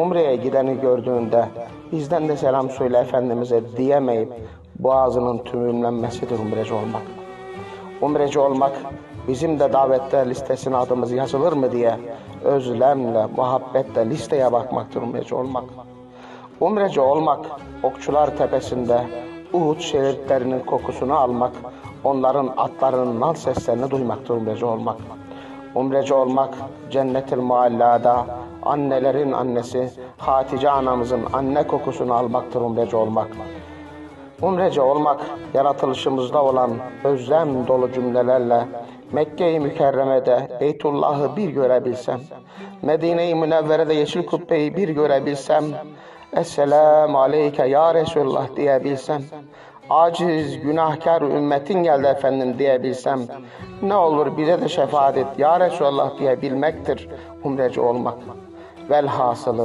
Umre'ye gideni gördüğünde bizden de selam söyle Efendimiz'e diyemeyip boğazının tümümlenmesidir umreci olmak. Umreci olmak bizim de davette listesine adımız yazılır mı diye özlemle, muhabbetle listeye bakmaktır umreci olmak. Umreci olmak, okçular tepesinde Uhud şeritlerinin kokusunu almak, onların atlarının nal seslerini duymaktır umreci olmak. Umreci olmak, cennetil muallada, annelerin annesi, Hatice anamızın anne kokusunu almaktır umreci olmak. Umreci olmak, yaratılışımızda olan özlem dolu cümlelerle Mekke-i Mükerreme'de Beytullah'ı bir görebilsem, Medine-i Münevvere'de Yeşil Kubbe'yi bir görebilsem, Esselamu Aleyke Ya Resulullah diyebilsem, aciz, günahkar ümmetin geldi efendim diyebilsem, ne olur bize de şefaat et Ya Resulullah diyebilmektir umreci olmak. Velhasılı